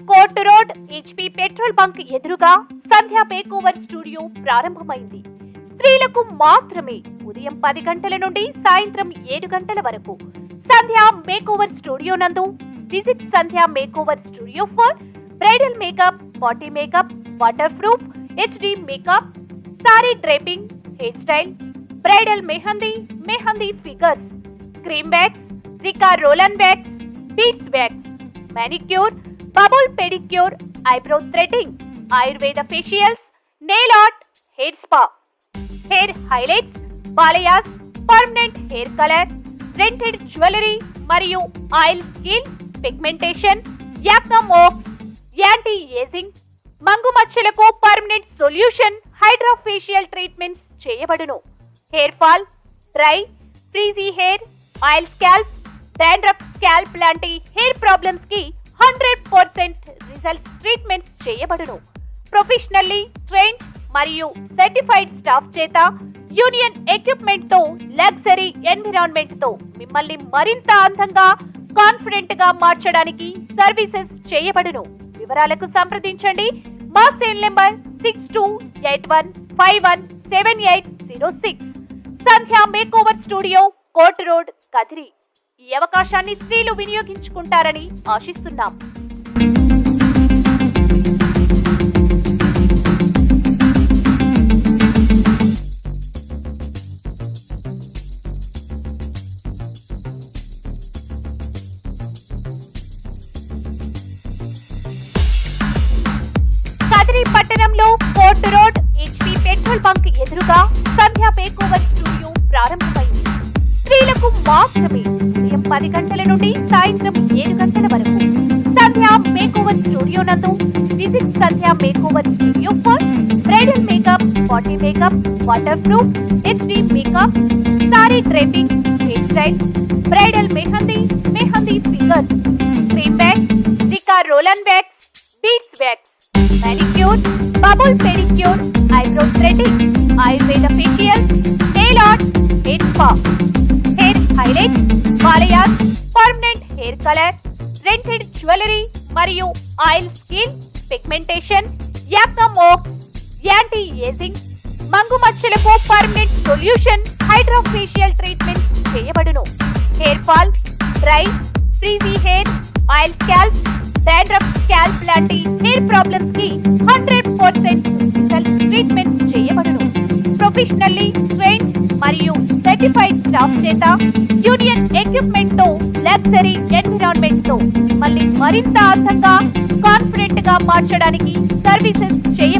Court road HP petrol bunk ఎదురుగా Sandhya makeover studio ప్రారంభమైంది. స్త్రీలకు మాత్రమే ఉదయం పది గంటల నుండి సాయంత్రం ఏడు గంటల వరకు సంధ్యా మేకోవర్ స్టూడియో నందు visit Sandhya makeover studio for bridal makeup body makeup waterproof HD makeup sari draping hairstyle bridal mehndi mehndi fingers cream bags Zika roll on bags beads bags manicure, bubble pedicure eyebrow threading Ayurveda facials nail art hair spa hair highlight balayage permanent hair colour rented jewellery మరియు oil skin pigmentation anti ageing మంగు మచ్చలకు permanent solution hydrofacial treatment చేయబడును. Hair fall dry frizzy hair oil scalp dandruff scalp లాంటి hair ప్రాబ్లమ్స్కి percent treatment treatments చేయబడును. Professionally train మరియు certified staff చేత union ఎక్విప్మెంట్తో luxury ఎన్విరాన్మెంట్తో మిమ్మల్ని మరింత అందంగా కాన్ఫిడెంట్గా మార్చడానికి సర్వీసెస్ చేయబడును. వివరాలకు సంప్రదించండి. మా cell number six two eight one five one seven eight zero six. Sandhya makeover studio court road Kadiri. ఈ అవకాశాన్ని స్త్రీలు వినియోగించుకుంటారని ఆశిస్తున్నాం. మాదిరి పట్టణంలో court road HP petrol bunk ఎదురుగా సంధ్యా మేకోవర్ స్టూడియో ప్రారంభమైంది. స్త్రీలకు మాత్రమే ఉదయం పది గంటల నుండి సాయంత్రం ఏడు గంటల వరకు సంధ్యా మేకోవర్ స్టూడియో నందు visit Sandhya makeover studio for bridal makeup body makeup waterproof HD makeup sari trending hairstyle bridal mehndi mehndi fingers cream bag Rica roll on bags beads bags. Manicure, bubble pedicure, eyebrow threading, Ayurveda facial, nail art, hair spa, hair highlights, balayas, permanent hair color, rented jewelry మరియు oil skin pigmentation యాక్నోమోక్స్ anti ageing మంగు మచ్చలకు permanent solution hydra treatment లాంటి hair ప్రాబ్లమ్స్కి hundred percent self treatment చేయబడును. Professionally train మరియు certified staff చేత union ఎక్విప్మెంట్తో లగ్జరీ ఎన్విరాన్మెంట్తో మళ్ళీ మరింత అర్థంగా కాన్ఫిడెంట్గా మార్చడానికి సర్వీసెస్ చేయ